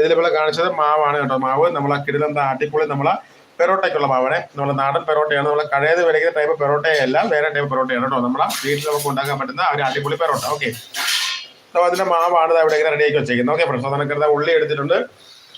ഇതിലിപ്പോൾ കാണിച്ചത് മാവാണ് കേട്ടോ. മാവ് നമ്മൾ ആ കിടിലന്ത അടിപൊളി നമ്മൾ പെറോട്ടയ്ക്കുള്ള മാവാണ്. നമ്മൾ നാടൻ പെറോട്ടയാണ്. നമ്മൾ കഴയത് വിലക്കുന്ന ടൈപ്പ് പെറോട്ടയല്ല വേറെ ടൈപ്പ് പെറോട്ടയാണ് കേട്ടോ. നമ്മളെ വീട്ടിൽ നമുക്ക് ഉണ്ടാക്കാൻ പറ്റുന്ന ഒരു അടിപൊളി പെറോട്ട. ഓക്കെ. അപ്പോൾ അതിന്റെ മാവാണ് ഇവിടെ ഇങ്ങനെ റെഡിയാക്കി വെച്ചേക്കുന്നത്. ഓക്കെ ഫ്രണ്ട്സ് അതിനൊക്കെ ഉള്ളി എടുത്തിട്ടുണ്ട്.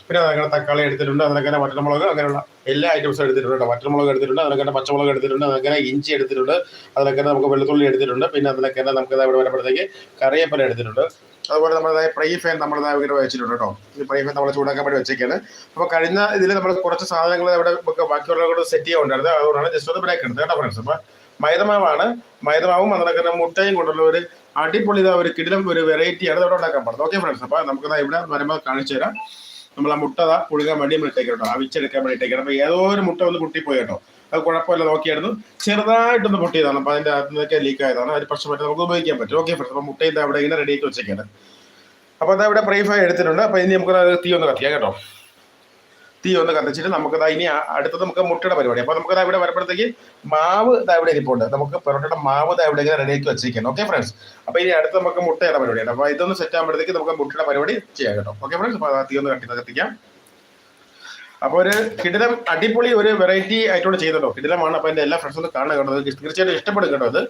പിന്നെ അതിനൊക്കെ തക്കാളി എടുത്തിട്ടുണ്ട്. അതിനൊക്കെ വറ്റൽമുളക് അങ്ങനെയുള്ള എല്ലാ ഐറ്റംസും എടുത്തിട്ടുണ്ട് കേട്ടോ. വറ്റൽമുളക് എടുത്തിട്ടുണ്ട്. അതിനൊക്കെ പച്ചമുളക് എടുത്തിട്ടുണ്ട്. അതിനൊക്കെ ഇഞ്ചി എടുത്തിട്ടുണ്ട്. അതിനൊക്കെ നമുക്ക് വെളുത്തുള്ളി എടുത്തിട്ടുണ്ട്. പിന്നെ അതിനൊക്കെ നമുക്ക് ഇവിടെ വരുമ്പോഴത്തേക്ക് കറിയപ്പല എടുത്തിട്ടുണ്ട്. അതുപോലെ നമ്മളതായ പ്രൈ ഫാൻ നമ്മളതായ ഇങ്ങനെ വെച്ചിട്ടുണ്ട് കേട്ടോ. ഈ ഫാൻ നമ്മൾ ചൂടാക്കാൻ വേണ്ടി വെച്ചേക്കാണ്. അപ്പോൾ കഴിഞ്ഞ ഇതിൽ നമ്മൾ കുറച്ച് സാധനങ്ങൾ അവിടെ ബാക്കിയുള്ള കൂടെ സെറ്റ് ചെയ്യാനുണ്ടായിരുന്നു അതുകൊണ്ടാണ് ജസ്റ്റ് ഒന്ന് ബ്രേക്ക് എടുത്തത് കേട്ടോ ഫ്രണ്ട്സ് അപ്പോൾ മൈദമാവാണ്. മൈദമാവും അതിനൊക്കെ തന്നെ മുട്ടയും കൊണ്ടുള്ള ഒരു അടിപൊളി ഒരു കിടിലം ഒരു വെറൈറ്റിയാണ് അവിടെ ഉണ്ടാക്കാൻ പാടുന്നത് ഓക്കെ ഫ്രണ്ട്സ് അപ്പോൾ നമുക്ക് ഇവിടെ വരുമ്പോൾ കാണിച്ചു തരാം. നമ്മൾ ആ മുട്ട പുഴുകാൻ വേണ്ടി നമ്മൾ ഇട്ടേക്കാം കേട്ടോ അവിച്ചെടുക്കാൻ വേണ്ടി ഇട്ടേക്കാം അപ്പോൾ ഏതോ ഒരു മുട്ട ഒന്ന് പൊട്ടിപ്പോയി കേട്ടോ. അത് കുഴപ്പമില്ല നോക്കിയായിരുന്നു. ചെറുതായിട്ടൊന്ന് പൊട്ടിയതാണ്. അപ്പോൾ അതിന്റെ അകത്ത് നിന്നൊക്കെ ലീക്ക് ആയതാണ്. ഒരു പറ്റും നമുക്ക് ഉപയോഗിക്കാൻ പറ്റും. ഓക്കെ ഫ്രണ്ട്സ് അപ്പോൾ മുട്ടയിൽ അവിടെ ഇങ്ങനെ റെഡിയാക്കി വെച്ചേക്കാണ്. അപ്പോൾ അതാ ഇവിടെ ഫ്രൈ ഫൈ എടുത്തിട്ടുണ്ട്. അപ്പോൾ ഇനി നമുക്ക് തീ ഒന്ന് കത്തിക്കാം കേട്ടോ. തീ ഒന്ന് കത്തിച്ചിട്ട് നമുക്ക് ദാ ഇനി അടുത്തത് നമുക്ക് മുട്ടയുടെ പരിപാടി. അപ്പോൾ നമുക്ക് ദാ ഇവിടെ വരുമ്പോഴത്തേക്ക് മാവ് ദാ ഇവിടെ ഇരിപ്പുണ്ട്. നമുക്ക് പൊറോട്ടയുടെ മാവ് ദാ ഇവിടെ ഇങ്ങനെ റെഡിയാക്കി വെച്ചിരിക്കണം ഓക്കെ ഫ്രണ്ട്സ് അപ്പോൾ ഇനി അടുത്ത് നമുക്ക് മുട്ടയുടെ പരിപാടിയാണ്. അപ്പോൾ ഇതൊന്ന് സെറ്റ് ആകുമ്പോഴത്തേക്ക് നമുക്ക് മുട്ടയുടെ പരിപാടി ചെയ്യാം കേട്ടോ. ഓക്കെ ഫ്രണ്ട്സ് അപ്പോൾ തീ ഒന്ന് കത്തി കത്തിക്കാം. അപ്പോൾ ഒരു കിടിലം അടിപൊളി ഒരു വെറൈറ്റി ആയിട്ടോട് ചെയ്തല്ലോ കിടിലമാണ്. അപ്പോൾ എന്റെ എല്ലാ ഫ്രണ്ട്സും കാണുക കേട്ടോ. അത് തീർച്ചയായിട്ടും ഇഷ്ടപ്പെടും കേട്ടോ അത്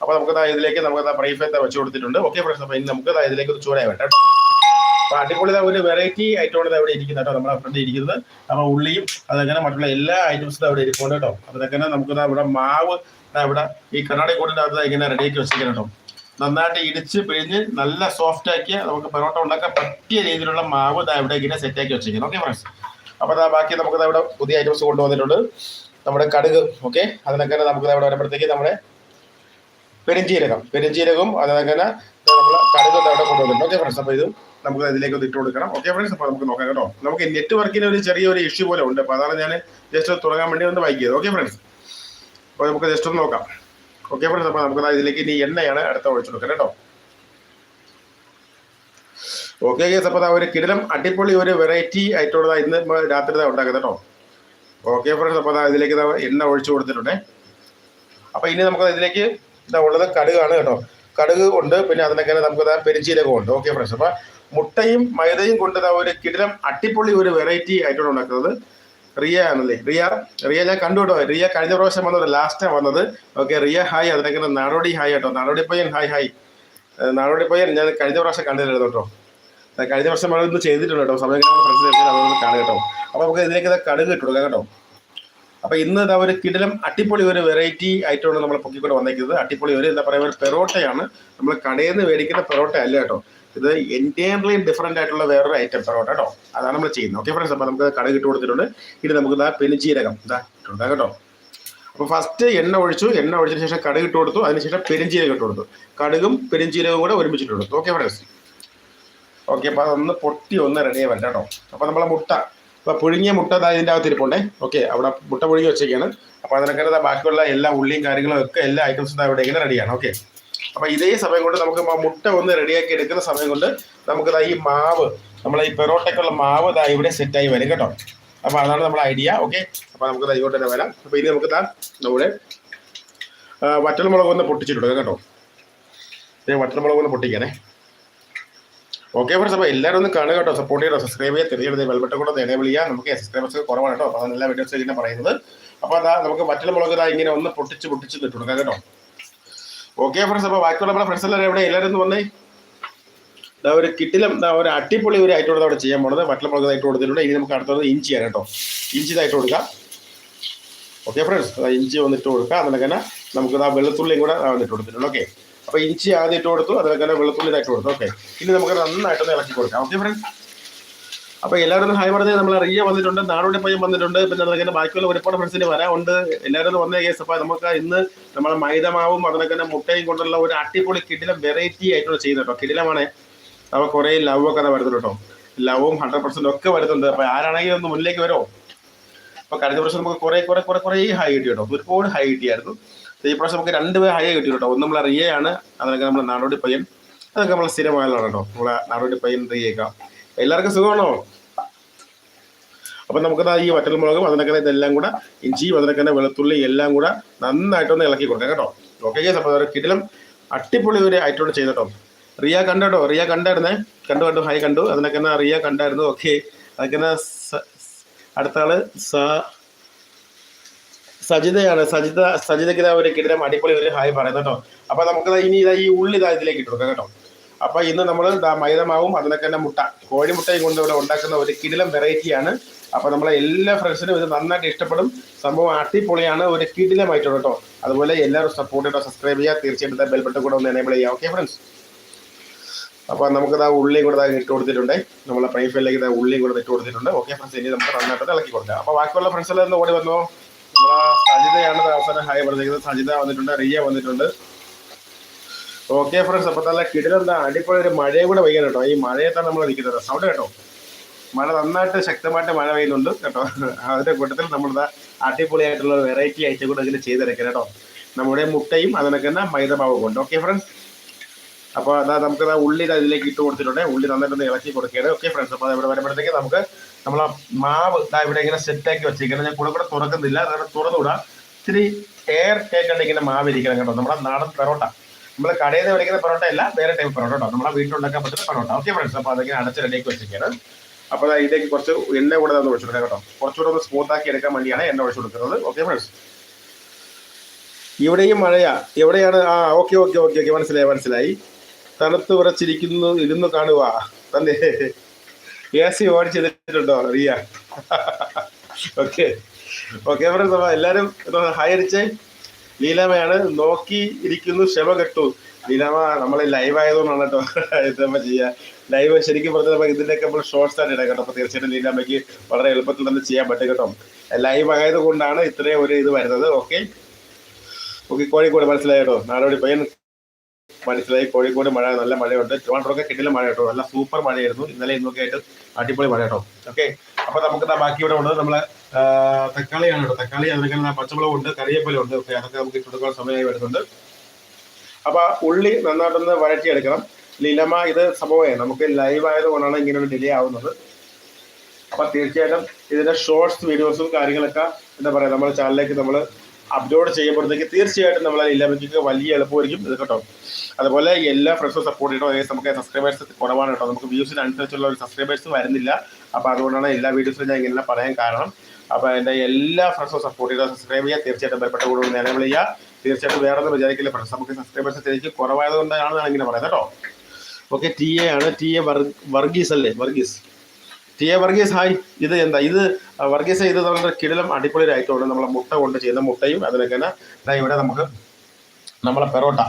അപ്പോൾ നമുക്ക് ഇതിലേക്ക് നമുക്ക് ഫൈൻ വെച്ച് കൊടുത്തിട്ടുണ്ട്. ഓക്കെ ഫ്രണ്ട്സ് അപ്പോൾ ഇനി നമുക്ക് ഇതിലേക്ക് ഒരു ചൂടായി വേണ്ട അപ്പൊ അടിപൊളി ഒരു വെറൈറ്റി ആയിട്ടോട് അവിടെ ഇരിക്കുന്നത് കേട്ടോ നമ്മുടെ ഫ്രണ്ട് ഇരിക്കുന്നത്. അപ്പോൾ ഉള്ളിയും അതങ്ങനെ മറ്റുള്ള എല്ലാ ഐറ്റംസും അവിടെ ഇരിക്കുന്നുണ്ട് കേട്ടോ. അതൊക്കെ നമുക്ക് ഇവിടെ മാവ് ഇവിടെ ഈ കണ്ണാടി കൂടിന്റെ അകത്ത് ഇങ്ങനെ റെഡിയാക്കി വെച്ചിരിക്കണം കേട്ടോ. നന്നായിട്ട് ഇടിച്ച് പിഴിഞ്ഞ് നല്ല സോഫ്റ്റ് ആക്കി നമുക്ക് പൊറോട്ട ഉണ്ടാക്കാൻ പറ്റിയ രീതിയിലുള്ള മാവ് ഇവിടെ ഇങ്ങനെ സെറ്റ് ആക്കി വെച്ചിരിക്കണം ഓക്കെ ഫ്രണ്ട്സ് അപ്പോൾ ബാക്കി നമുക്ക് ഇവിടെ പുതിയ ഐറ്റംസ് കൊണ്ടുവന്നിട്ടുണ്ട്. നമ്മുടെ കടുക് ഓക്കെ അതിനൊക്കെ നമുക്ക് ഇവിടെ വരുമ്പോഴത്തേക്ക് നമ്മുടെ പെരിഞ്ചീരകം. പെരിഞ്ചീരകവും അതിനൊക്കെ നമ്മൾ കടുക് ഇവിടെ കൊണ്ടുവന്നിട്ടുണ്ട്. ഓക്കെ ഫ്രണ്ട്സ് അപ്പോൾ ഇത് നമുക്ക് ഇതിലേക്ക് ഒന്ന് ഇട്ട് കൊടുക്കണം ഓക്കെ ഫ്രണ്ട്സ് അപ്പോൾ നമുക്ക് നോക്കാം കേട്ടോ. നമുക്ക് നെറ്റ്വർക്കിന് ഒരു ചെറിയൊരു ഇഷ്യൂ പോലെ ഉണ്ട്. അപ്പോൾ അതാണ് ഞാൻ ജസ്റ്റ് തുടങ്ങാൻ വേണ്ടി ഒന്ന് വൈകിയത് ഓക്കെ ഫ്രണ്ട്സ് അപ്പോൾ നമുക്ക് ജസ്റ്റ് ഒന്ന് നോക്കാം. ഓക്കെ ഫ്രണ്ട്സ് അപ്പോൾ നമുക്ക് ഇതിലേക്ക് ഇനി എണ്ണയാണ് അടുത്ത ഒഴിച്ചു കൊടുക്കുന്നത് കേട്ടോ. ഓക്കെ കേസ് അപ്പോൾ ഒരു കിടിലം അടിപൊളി ഒരു വെറൈറ്റി ആയിട്ടുള്ളതാ ഇന്ന് രാത്രി ഉണ്ടാക്കുന്നത് കേട്ടോ ഓക്കെ ഫ്രണ്ട്സ് അപ്പോൾ ഇതിലേക്ക് എണ്ണ ഒഴിച്ചു കൊടുത്തിട്ടുണ്ടേ. അപ്പോൾ ഇനി നമുക്ക് ഇതിലേക്ക് ഇതാ ഉള്ളത് കടുകാണ് കേട്ടോ കടുക് ഉണ്ട് പിന്നെ അതിനൊക്കെ നമുക്ക് പെരിഞ്ചീരകം ഉണ്ട്. ഓക്കെ ഫ്രണ്ട്സ് അപ്പോൾ മുട്ടയും മൈദയും കൊണ്ട് ഒരു കിടിലം അടിപൊളി ഒരു വെറൈറ്റി ആയിട്ടാണ് ഉണ്ടാക്കുന്നത്. റിയ ആണല്ലേ? റിയ റിയ ഞാൻ കണ്ടു കേട്ടോ റിയ കഴിഞ്ഞ പ്രാവശ്യം വന്നത് ലാസ്റ്റ് വന്നത്. ഓക്കെ റിയ ഹായ് അതിനൊക്കെ നാടോടി ഹായ് കേട്ടോ നാടോടി പയ്യൻ ഹായ് ഹായ് നാടോടി പയ്യൻ ഞാൻ കഴിഞ്ഞ പ്രാവശ്യം കണ്ടിരുന്നു കേട്ടോ കഴിഞ്ഞ വർഷം അതൊന്ന് ചെയ്തിട്ടുണ്ട് കേട്ടോ. സമയം ഫ്രണ്ട്സ് അതൊന്ന് കാണുക കേട്ടോ. അപ്പോൾ നമുക്ക് ഇതിലേക്ക് ഇത് കടുക് ഇട്ട് കൊടുക്കാം കേട്ടോ. അപ്പോൾ ഇന്ന് ഇതാ ഒരു കിടലം അട്ടിപ്പൊളി ഒരു വെറൈറ്റി ആയിട്ടാണ് നമ്മൾ പൊക്കിക്കൊണ്ട് വന്നേക്കുന്നത്. അട്ടിപ്പൊളി ഒരു എന്താ പറയുക ഒരു പെറോട്ടയാണ്. നമ്മൾ കടയിൽ നിന്ന് മേടിക്കുന്ന പെറോട്ട അല്ല കേട്ടോ. ഇത് എന്റയർലി ഡിഫറെന്റ് ആയിട്ടുള്ള വേറൊരു ഐറ്റം പെറോട്ട കേട്ടോ. അതാണ് നമ്മൾ ചെയ്യുന്നത്. ഓക്കെ ഫ്രണ്ട്സ് അപ്പോൾ നമുക്ക് കടുക് ഇട്ട് കൊടുത്തിട്ടുണ്ട്. ഇനി നമുക്ക് ഇതാ പെരുംജീരകം ഇതാ ഇട്ട് കേട്ടോ. അപ്പോൾ ഫസ്റ്റ് എണ്ണ ഒഴിച്ചു. എണ്ണ ഒഴിച്ചതിന് ശേഷം കടുക് ഇട്ട് കൊടുത്തു. അതിനുശേഷം പെരുംജീരകം ഇട്ട് കൊടുത്തു. കടുകും പെരുംജീരകവും കൂടെ ഒരുമിച്ചിട്ട് കൊടുത്തു. ഓക്കെ ഫ്രണ്ട്സ് ഓക്കെ അപ്പോൾ അതൊന്ന് പൊട്ടി ഒന്ന് റെഡി ആവാൻ കേട്ടോ. അപ്പോൾ നമ്മളെ മുട്ട ഇപ്പോൾ പുഴുങ്ങിയ മുട്ട ദാ ഇതിന്റെ അകത്ത് ഇരിപ്പുണ്ടേ. ഓക്കെ അവിടെ മുട്ട പുഴുങ്ങി വെച്ചേക്കാണ് അപ്പോൾ അതിനൊക്കെ ബാക്കിയുള്ള എല്ലാ ഉള്ളിയും കാര്യങ്ങളും ഒക്കെ എല്ലാ ഐറ്റംസും ദാ ഇവിടെ ഇങ്ങനെ റെഡിയാണ് ഓക്കെ അപ്പോൾ ഇതേ സമയം കൊണ്ട് നമുക്ക് മുട്ട ഒന്ന് റെഡിയാക്കി എടുക്കുന്ന സമയം കൊണ്ട് നമുക്ക് ഈ മാവ് നമ്മളെ ഈ പെറോട്ടയ്ക്കുള്ള മാവ് ദാ ഇവിടെ സെറ്റായി വരും കേട്ടോ. അപ്പോൾ അതാണ് നമ്മുടെ ഐഡിയ ഓക്കെ അപ്പോൾ നമുക്ക് ഇങ്ങോട്ട് തന്നെ വരാം. അപ്പോൾ ഇനി നമുക്ക് ദാ നമ്മുടെ വറ്റൽമുളക് ഒന്ന് പൊട്ടിച്ചിട്ടുണ്ട് കേട്ടോ. വറ്റൽമുളക് ഒന്ന് പൊട്ടിക്കണേ. ഓക്കെ ഫ്രണ്ട്സ് അപ്പോൾ എല്ലാവരും ഒന്ന് കാണുക കേട്ടോ. സപ്പോർട്ട് ചെയ്യുക സബ്സ്ക്രൈബ് ചെയ്യുക തിരിച്ചെടുത്ത് വെൽബട്ടം കൂടെ എനേബിൾ ചെയ്യുക. നമുക്ക് സബ്സ്ക്രൈബേഴ്സ് കുറവാണ് കേട്ടോ. അപ്പോൾ എല്ലാ വീഡിയോസ് ഇങ്ങനെ പറയുന്നത്. അപ്പോൾ അതാ നമുക്ക് മറ്റുള്ള മുളക് ഇതാ ഇങ്ങനെ ഒന്ന് പൊട്ടിച്ച് പൊട്ടിച്ച് ഇട്ട് കേട്ടോ. ഓക്കെ ഫ്രണ്ട്സ് അപ്പോൾ ബാക്കിയുള്ള നമ്മുടെ ഫ്രണ്ട്സ് എല്ലാവരും എവിടെ? എല്ലാവരും ഒന്ന് വന്നേ. ഇതാ ഒരു കിട്ടിലും ഇതാ ഒരു അടിപൊളി ഒരു ഐറ്റം അവിടെ ചെയ്യാൻ പോണത്. വട്ടല മുളക് ഇട്ട് കൊടുത്തിട്ടുണ്ട്. ഇനി നമുക്ക് അടുത്തത് ആണ് കേട്ടോ. ഇഞ്ചി ഇതായിട്ട് കൊടുക്കാം. ഓക്കെ ഫ്രണ്ട്സ് ഇഞ്ചി വന്നിട്ട് കൊടുക്കുക അതിനൊക്കെ തന്നെ നമുക്ക് ഇതാ വെളുത്തുള്ളിയും കൂടെ വന്നിട്ട് കൊടുത്തിട്ടുണ്ട്. ഓക്കെ അപ്പോൾ ഇഞ്ചി ആദ്യം ഇട്ട് കൊടുത്തു അതുപോലെ വെളുത്തുള്ളി ഇതായിട്ട് കൊടുത്തു. ഓക്കെ ഇനി നമുക്ക് നന്നായിട്ടൊന്ന് ഇളക്കി കൊടുക്കാം. ഓക്കെ ഫ്രണ്ട്സ് അപ്പോൾ എല്ലാവരും ഹായ് പറഞ്ഞത് നമ്മൾ റിയ വന്നിട്ടുണ്ട് നാടോടി പയ്യൻ വന്നിട്ടുണ്ട് പിന്നെ അതിനൊക്കെ ബാക്കിയുള്ള ഒരുപാട് ഫ്രണ്ട്സിന് വരാറുണ്ട് എല്ലാവരും വന്ന കേസ് അപ്പോൾ നമുക്ക് ഇന്ന് നമ്മളെ മൈദമാവും അതിനൊക്കെ മുട്ടയും കൊണ്ടുള്ള ഒരു അടിപൊളി കിടിലം വെറൈറ്റി ആയിട്ടുള്ള ചെയ്യുന്നത് കേട്ടോ. കിടിലമാണ്. അപ്പോൾ കുറേ ലവ് ഒക്കെ വരുന്നുണ്ട് കേട്ടോ. ലവും ഹൺഡ്രഡ് പെർസെന്റ് ഒക്കെ വരുന്നുണ്ട്. അപ്പോൾ ആരാണെങ്കിലും ഒന്ന് മുന്നിലേക്ക് വരുമോ? അപ്പോൾ കഴിഞ്ഞ പ്രാവശ്യം നമുക്ക് കുറേ കുറേ കുറേ കുറേ ഹൈ കിട്ടി കേട്ടോ. ഒരുപാട് ഹൈ കിട്ടിയായിരുന്നു. ഈ പ്രാവശ്യം നമുക്ക് രണ്ട് പേര് ഹൈ കിട്ടി കേട്ടോ. ഒന്ന് നമ്മളെ റിയയാണ് അതൊക്കെ നമ്മളെ നാടോടി പയ്യൻ. അതൊക്കെ നമ്മളെ സ്ഥിരമായുള്ളതാണ് കേട്ടോ. നമ്മളെ നാടോടി പയ്യൻ റിയേക്ക. എല്ലാവർക്കും സുഖമാണോ? അപ്പം നമുക്ക് ദാ ഈ വറ്റൽമുളകും അതിനൊക്കെ ഇതെല്ലാം കൂടെ ഇഞ്ചിയും അതിനൊക്കെ വെളുത്തുള്ളി എല്ലാം കൂടെ നന്നായിട്ടൊന്ന് ഇളക്കി കൊടുക്കാം കേട്ടോ. ഓക്കെ ഗേസ് അപ്പോൾ കിടിലം അട്ടിപ്പൊളി ഒരു ആയിട്ടോട് ചെയ്ത് കേട്ടോ. റിയ കണ്ടു കേട്ടോ? റിയ കണ്ടായിരുന്നേ? കണ്ടു കണ്ടു ഹൈ കണ്ടു. അതിനൊക്കെ റിയ കണ്ടായിരുന്നു. ഓക്കെ അതൊക്കെ അടുത്ത ആൾ സ സജിതയാണ്. സജിത സജിതയ്ക്ക് ഇതാ ഒരു കിടിലം അടിപൊളി ഒരു ഹായ് പറയുന്നത് കേട്ടോ. അപ്പൊ നമുക്ക് ഇനി ഇതാ ഈ ഉള്ളി ഇതാ ഇതിലേക്ക് ഇട്ട് കൊടുക്കാം കേട്ടോ. അപ്പൊ ഇന്ന് നമ്മൾ മൈദമാവും അതിനൊക്കെ തന്നെ മുട്ട കോഴിമുട്ടയും കൊണ്ട് ഇവിടെ ഉണ്ടാക്കുന്ന ഒരു കിടിലം വെറൈറ്റിയാണ്. അപ്പൊ നമ്മളെ എല്ലാ ഫ്രണ്ട്സിനും ഇത് നന്നായിട്ട് ഇഷ്ടപ്പെടും. സംഭവം അടിപൊളിയാണ് ഒരു കിടിലമായിട്ടുണ്ട് കേട്ടോ. അതുപോലെ എല്ലാവരും സപ്പോർട്ട് ചെയ്തോ സബ്സ്ക്രൈബ് ചെയ്യുക. തീർച്ചയായിട്ടും ബെൽ ബട്ടൺ കൂടെ ഒന്ന് എനേബിൾ ചെയ്യാം ഓക്കെ ഫ്രണ്ട്സ് അപ്പോൾ നമുക്ക് ഇതാ ഉള്ളിയും കൂടെ ഇട്ട് കൊടുത്തിട്ടുണ്ട്. നമ്മളെ പ്രൈഫിലേക്ക് ഇതാ ഉള്ളിയും കൂടെ ഇട്ട് കൊടുത്തിട്ടുണ്ട്. ഓക്കെ ഫ്രണ്ട്സ് ഇനി നമുക്ക് നന്നായിട്ട് ഇളക്കി കൊടുക്കാം. അപ്പോൾ ബാക്കിയുള്ള ഫ്രണ്ട്സ് എല്ലാം ഓടി വന്നോ? നമ്മളെ സജിതയാണ് അവസാനം ഹായ് പറഞ്ഞിരിക്കുന്നത്. സജിത വന്നിട്ടുണ്ട് റിയ വന്നിട്ടുണ്ട്. ഓക്കെ ഫ്രണ്ട്സ് അപ്പോൾ നല്ല കിടിലെന്താ അടിപൊളി ഒരു മഴയും കൂടെ പെയ്യാൻ കേട്ടോ. ഈ മഴയത്താണ് നമ്മൾ നിൽക്കുന്നത്. സൗണ്ട് കേട്ടോ? മഴ നന്നായിട്ട് ശക്തമായിട്ട് മഴ പെയ്യുന്നുണ്ട് കേട്ടോ. അതിന്റെ കൂട്ടത്തിൽ നമ്മളിതാ അടിപൊളിയായിട്ടുള്ള വെറൈറ്റി ഐറ്റം കൂടെ ഇതിൽ ചെയ്തെടുക്കാം കേട്ടോ. നമ്മുടെ മുട്ടയും അതിനൊക്കെ തന്നെ മൈദമാവ് കൊണ്ട്. ഓക്കെ ഫ്രണ്ട്സ് അപ്പോൾ അതാ നമുക്ക് ഉള്ളി ഇതിലേക്ക് ഇട്ട് കൊടുത്തിട്ടുണ്ട്. ഉള്ളി നന്നായിട്ടൊന്ന് ഇളക്കി കൊടുക്കുകയാണ്. ഓക്കെ ഫ്രണ്ട്സ് അപ്പോൾ ഇവിടെ വരുമ്പോഴത്തേക്ക് നമുക്ക് നമ്മൾ മാവ് ഇതാ ഇവിടെ ഇങ്ങനെ സെറ്റാക്കി വെച്ചിരിക്കണം ഞാൻ കൂടെ കൂടെ തുറക്കുന്നില്ല. അതായത് തുറന്നുവിടാം. ഇത്തിരി എയർ ടേക്കാണ്ട് ഇങ്ങനെ മാവ് ഇരിക്കണം കേട്ടോ. നമ്മുടെ നാടൻ പെറോട്ട. നമ്മൾ കടയിൽ നിന്ന് മേടിക്കുന്ന പെറോട്ട അല്ല വേറെ ടൈപ്പ് പെറോട്ട കേട്ടോ. നമ്മളെ വീട്ടിലുണ്ടാക്കാൻ പറ്റുന്ന പെറോട്ട. ഓക്കെ ഫ്രണ്ട്സ് അപ്പോൾ അതൊക്കെ അടച്ച് റെഡിയാക്കി വെച്ചിരിക്കുകയാണ്. അപ്പോൾ ഇതിലേക്ക് കുറച്ച് എണ്ണ കൂടെ ഒന്ന് ഒഴിച്ചു കൊടുക്കാം കേട്ടോ. കുറച്ചുകൂടെ ഒന്ന് സ്മൂത്ത് ആക്കി എടുക്കാൻ വേണ്ടിയാണ് എണ്ണ ഒഴിച്ചു കൊടുക്കുന്നത്. ഓക്കെ ഫ്രണ്ട്സ് ഇവിടെയും മഴയാ. എവിടെയാണ്? ആ ഓക്കെ ഓക്കെ ഓക്കെ ഓക്കെ മനസ്സിലായി മനസ്സിലായി. തണുത്ത് വിറച്ചിരിക്കുന്നു ഇരുന്ന് കാണുക തന്നെ. എ സി ഓടിച്ചെടുത്തിട്ടുണ്ടോ റിയ ഓക്കെ. ഓക്കെ എല്ലാവരും ഹായ് അടിച്ചേ. ലീലാമയാണ് നോക്കി ഇരിക്കുന്നു ക്ഷമ കെട്ടു. ലീലാമ നമ്മൾ ലൈവ് ആയതുകൊണ്ടാണ് കേട്ടോ ഇത് നമ്മൾ ചെയ്യുക ലൈവ് ശരിക്കും പറഞ്ഞാൽ നമുക്ക് ഇതിന്റെയൊക്കെ നമ്മൾ ഷോർട്സ് ആണ് ഇടാം കേട്ടോ. അപ്പോൾ തീർച്ചയായിട്ടും ലീലാമയ്ക്ക് വളരെ എളുപ്പത്തിൽ തന്നെ ചെയ്യാൻ പറ്റും കേട്ടോ. ലൈവ് ആയതുകൊണ്ടാണ് ഇത്രയും ഒരു ഇത് വരുന്നത്. ഓക്കെ. ഓക്കെ കോഴിക്കോട് മനസ്സിലായി കേട്ടോ? നാടോടി പയ്യൻ മനസ്സിലായി. കോഴിക്കോട് മഴ നല്ല മഴയുണ്ട്. ട്രിവാൻഡ്രമൊക്കെ കിട്ടില്ല മഴ കേട്ടോ. നല്ല സൂപ്പർ മഴയായിരുന്നു. ഇന്നലെ ഇന്നൊക്കെ ആയിട്ട് അടിപൊളി മഴ കേട്ടോ. ഓക്കെ അപ്പൊ നമുക്ക് ബാക്കി ഇവിടെ ഉള്ളത്. നമ്മളെ തക്കാളിയാണ് കേട്ടോ. തക്കാളി അതിനൊക്കെ പച്ചമുളക് ഉണ്ട് കറിവേപ്പില ഉണ്ട്. ഓക്കെ അതൊക്കെ നമുക്ക് ഇട്ടെടുക്കാൻ സമയമായി വരുന്നുണ്ട്. അപ്പൊ ഉള്ളി നന്നായിട്ടൊന്ന് എടുക്കണം ലീലമ്മ ഇത് സംഭവമേ നമുക്ക് ലൈവ് ആയതുകൊണ്ടാണ് ഇങ്ങനെ ഒരു ഡിലേ ആവുന്നത്. അപ്പൊ തീർച്ചയായിട്ടും ഇതിന്റെ ഷോർട്സ് വീഡിയോസും കാര്യങ്ങളൊക്കെ എന്താ പറയാ നമ്മുടെ ചാനലിലേക്ക് നമ്മൾ അപ്ലോഡ് ചെയ്യുമ്പോഴത്തേക്ക് തീർച്ചയായിട്ടും നമ്മളെ ലീലാമ്മയ്ക്ക് വലിയ എളുപ്പമായിരിക്കും ഇത് കേട്ടോ. അതുപോലെ എല്ലാ ഫ്രണ്ട്സും സപ്പോർട്ട് ചെയ്യണം. അതായത് നമുക്ക് സബ്സ്ക്രൈബേഴ്സ് കുറവാണ് കേട്ടോ. നമുക്ക് വ്യൂസിന് അനുസരിച്ചുള്ള ഒരു സബ്സ്ക്രൈബേഴ്സ് വരുന്നില്ല. അപ്പോൾ അതുകൊണ്ടാണ് എല്ലാ വീഡിയോസിലും ഞാൻ ഇങ്ങനെ പറയാൻ കാരണം. അപ്പോൾ എന്റെ എല്ലാ ഫ്രണ്ട്സും സപ്പോർട്ട് ചെയ്താൽ സബ്സ്ക്രൈബ് ചെയ്യുക തീർച്ചയായിട്ടും ബന്ധപ്പെട്ട കൂടുതൽ നിലവിൽ ചെയ്യുക. തീർച്ചയായിട്ടും വേറെ ഒന്നും വിചാരിക്കില്ല ഫ്രണ്ട്സ് നമുക്ക് സബ്സ്ക്രൈബേഴ്സ് ശരിക്കും കുറവായതുകൊണ്ടാണ് ഞാൻ ഇങ്ങനെ പറയുന്നത് കേട്ടോ. ഓക്കെ ടി എ ആണ്. ടി എ വർഗീസ് അല്ലേ? Varghese. T A Varghese hi. ഇത് എന്താ? ഇത് വർഗീസ് ഇത് നമ്മുടെ കിടിലം അടിപൊളി ഒരു നമ്മളെ മുട്ട കൊണ്ട് ചെയ്യുന്ന മുട്ടയും അതിനൊക്കെ തന്നെ ഇവിടെ നമുക്ക് നമ്മളെ പെറോട്ട.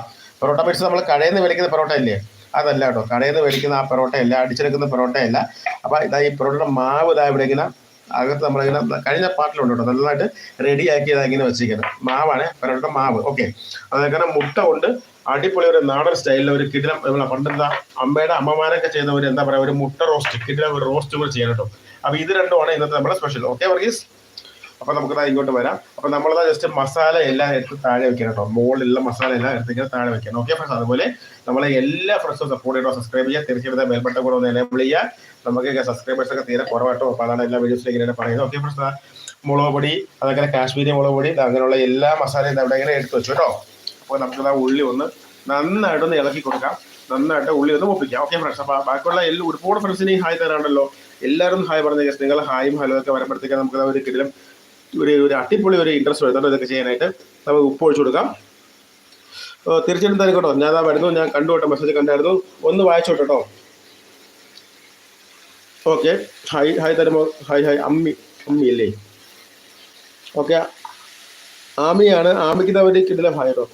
പെറോട്ട പിടിച്ച് നമ്മൾ കടയിൽ നിന്ന് മേടിക്കുന്ന പെറോട്ട ഇല്ലേ? അതല്ല കേട്ടോ. കടയിൽ നിന്ന് മേടിക്കുന്ന ആ പെറോട്ട അല്ല അടിച്ചെടുക്കുന്ന പെറോട്ട അല്ല അപ്പോൾ ഇതാ ഈ പെറോട്ടയുടെ മാവ് ഇതാ ഇവിടെ ഇങ്ങനെ അകത്ത് നമ്മളിങ്ങനെ കഴിഞ്ഞ പാട്ടിലുണ്ട് കേട്ടോ. നല്ലതായിട്ട് റെഡി ആക്കി ഇതാ ഇങ്ങനെ വെച്ചിരിക്കുന്നത്. മാവാണ് പെറോട്ടയുടെ മാവ്. ഓക്കെ അതൊക്കെ മുട്ട കൊണ്ട് അടിപൊളി ഒരു നാടൻ സ്റ്റൈലിൽ ഒരു കിടിലം നമ്മളെ പണ്ടെന്താ അമ്മയുടെ അമ്മമാരൊക്കെ ചെയ്യുന്ന ഒരു എന്താ പറയുക ഒരു മുട്ട റോസ്റ്റ് കിടിലം ഒരു റോസ്റ്റ് കൂടെ ചെയ്യണം കേട്ടോ അപ്പോൾ ഇത് രണ്ടുമാണ് ഇന്നത്തെ നമ്മുടെ സ്പെഷ്യൽ ഓക്കെ വർഗീസ്? അപ്പൊ നമുക്ക് ദാ ഇങ്ങോട്ട് വരാം. അപ്പൊ നമ്മളതാ ജസ്റ്റ് മസാല എല്ലാം എടുത്ത് താഴെ വെക്കണം കേട്ടോ മുകളിലുള്ള മസാല എല്ലാം എടുത്ത് ഇങ്ങനെ താഴെ വെക്കണം. ഓക്കെ ഫ്രണ്ട്സ് അതുപോലെ നമ്മളെ എല്ലാ ഫ്രണ്ട്സും സപ്പോർട്ട് ചെയ്യണോ. സബ്സ്ക്രൈബ് ചെയ്യുക. തീർച്ചയായിട്ടും ബെൽബട്ടൺ കൂടെ ഒന്ന് എനേബിൾ ചെയ്യുക. നമുക്ക് സബ്സ്ക്രൈബേഴ്സ് ഒക്കെ തീരെ കുറവായിട്ടോ അപ്പൊ അതാണ് എല്ലാ വീഡിയോസിലും ഇങ്ങനെ പറയുന്നത്. ഓക്കെ ഫ്രണ്ട്സ് മുളക് പൊടി അതങ്ങനെ കാശ്മീരി മുളക് പൊടി അങ്ങനെയുള്ള എല്ലാ മസാലയും ദാ ഇവിടെ ഇങ്ങനെ എടുത്ത് വെച്ചു കേട്ടോ അപ്പോൾ നമുക്ക് ഉള്ളി ഒന്ന് നന്നായിട്ടൊന്ന് ഇളക്കി കൊടുക്കാം. നന്നായിട്ട് ഉള്ളി ഒന്ന് ഒപ്പിക്കാം ഓക്കെ ഫ്രണ്ട്സ് അപ്പോൾ ബാക്കിയുള്ള എല്ലാ ഒരുപാട് ഫ്രണ്ട്സിനെയും ഹായ് തരാണല്ലോ. എല്ലാവരും ഹായ് പറഞ്ഞ ജസ്റ്റ് നിങ്ങൾ ഹായും ഹലോ ഒക്കെ വരുമ്പോഴത്തേക്ക് നമുക്ക് ഒരു കിടിലം ഒരു ഒരു അടിപൊളി ഒരു ഇൻട്രസ്റ്റ് വരുന്നുണ്ട്. ഇതൊക്കെ ചെയ്യാനായിട്ട് നമുക്ക് ഉപ്പ് ഒഴിച്ചു കൊടുക്കാം. തീർച്ചയായിട്ടും തന്നെ കേട്ടോ. ഞാൻ അതാ വരുന്നു. ഞാൻ കണ്ടു കേട്ടോ. മെസ്സേജ് കണ്ടായിരുന്നു. ഒന്ന് വായിച്ചോട്ടെ കേട്ടോ. ഓക്കെ ഹായ് ഹായ് തരുമോ ഹായ് ഹായ് അമ്മി അമ്മി അല്ലേ ഓക്കെ ആമിയാണ്. ആമിക്ക് ഒരു കിടിലം ഹായ് കേട്ടോ.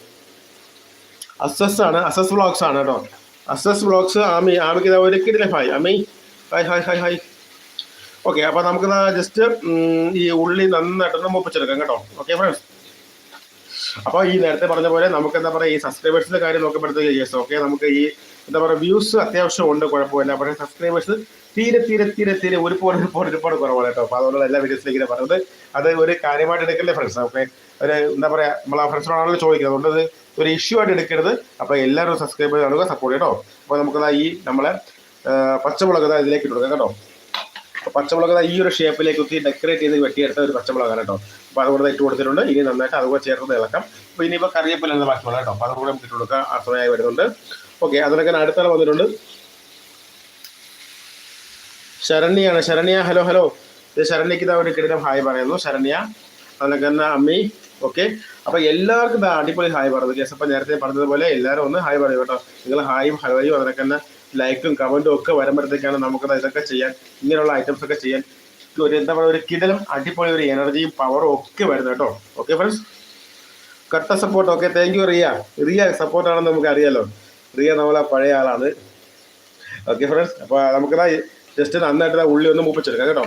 അസസ് ആണ്. അസസ് വ്ളോഗ്സ് ആണ് കേട്ടോ. അസസ് വ്ളോഗ്സ് ആമി ആമിക്ക് ഇതാ ഒരു കിടിലം ഹായ് അമ്മി hi hi hi hi okay അപ്പോൾ നമുക്ക് ജസ്റ്റ് ഈ ഉള്ളി നന്നായിട്ടൊന്ന് മുപ്പിച്ചെടുക്കാം കേട്ടോ. ഓക്കെ ഫ്രണ്ട്സ് അപ്പോൾ ഈ നേരത്തെ പറഞ്ഞ പോലെ നമുക്ക് എന്താ പറയുക ഈ സബ്സ്ക്രൈബേഴ്സിന്റെ കാര്യം നോക്കുമ്പോഴത്തേക്ക് യെസ് ഓക്കെ നമുക്ക് ഈ എന്താ പറയുക വ്യൂസ് അത്യാവശ്യം ഉണ്ട് കുഴപ്പമില്ല. പക്ഷേ സബ്സ്ക്രൈബേഴ്സ് തീരെ തീരെ തീരെ തീരെ ഒരുപാട് ഒരുപാട് ഒരുപാട് കുറവാണ് കേട്ടോ. അപ്പോൾ അതുകൊണ്ട് എല്ലാ വീഡിയോസിലേക്ക് ഇങ്ങനെ പറയുന്നത്. അത് ഒരു കാര്യമായിട്ട് എടുക്കല്ലേ ഫ്രണ്ട്സ് ഓക്കെ ഒരു എന്താ പറയുക നമ്മൾ ആ ഫ്രണ്ട്സിനോടാണല്ലോ ചോദിക്കുന്നത്. അതുകൊണ്ട് അത് ഒരു ഇഷ്യൂ ആയിട്ട് എടുക്കരുത്. അപ്പോൾ എല്ലാവരും സബ്സ്ക്രൈബ് കാണുക സപ്പോർട്ട് കേട്ടോ അപ്പോൾ നമുക്ക് ഈ നമ്മളെ പച്ചമുളക് ഇതിലേക്ക് ഇട്ട് കൊടുക്കാം കേട്ടോ. അപ്പൊ പച്ചമുളക് ഈ ഒരു ഷേപ്പിലേക്ക് കുത്തി ഡെക്കറേറ്റ് ചെയ്ത് വെട്ടിയെടുത്ത ഒരു പച്ചമുളകാണ് കേട്ടോ. അപ്പോൾ അതുകൂടെ ഇട്ട് കൊടുത്തിട്ടുണ്ട്. ഇനി നന്നായിട്ട് അതുകൂടെ ചേർത്ത് ഇളക്കാം. അപ്പോൾ ഇനിയിപ്പോൾ കറിവേപ്പില എന്ന ബാക്കിയുള്ള കേട്ടോ. അപ്പോൾ അതുകൂടെ നമുക്ക് ഇട്ട് കൊടുക്കാം. ആ സമയമായി വരുന്നുണ്ട്. ഓക്കെ അതിനൊക്കെ അടുത്താൾ വന്നിട്ടുണ്ട്. ശരണ്യാണ് ശരണ്യ ഹലോ ഹലോ ഇത് ശരണ്യക്ക് ഇതാ ഒരു കിടിലം ഹായ് പറയുന്നു. ശരണ്യ അതിനൊക്കെ തന്നെ അമ്മി ഓക്കെ അപ്പൊ എല്ലാവർക്കും അടിപൊളി ഹായ് പറഞ്ഞു കേസ് അപ്പൊ നേരത്തെ പറഞ്ഞതുപോലെ എല്ലാവരും ഒന്ന് ഹായ് പറയും കേട്ടോ. നിങ്ങൾ ഹായും ഹലോയും അതിനൊക്കെ തന്നെ ലൈക്കും കമന്റും ഒക്കെ വരുമ്പോഴത്തേക്കാണ് നമുക്ക് ഇതൊക്കെ ചെയ്യാൻ ഇങ്ങനെയുള്ള ഐറ്റംസ് ഒക്കെ ചെയ്യാൻ ഒരു എന്താ പറയുക ഒരു കിടലും അടിപൊളി ഒരു എനർജിയും പവറും ഒക്കെ വരുന്നത് കേട്ടോ. ഓക്കെ ഫ്രണ്ട്സ് കട്ട support okay thank you Riya. Riya സപ്പോർട്ടാണെന്ന് നമുക്ക് അറിയാലോ റിയ നമ്മളെ പഴയ ആളാണ്. ഓക്കെ ഫ്രണ്ട്സ് അപ്പോൾ നമുക്കിതാ ജസ്റ്റ് നന്നായിട്ട് ഉള്ളി ഒന്ന് മൂപ്പിച്ചെടുക്കാം കേട്ടോ.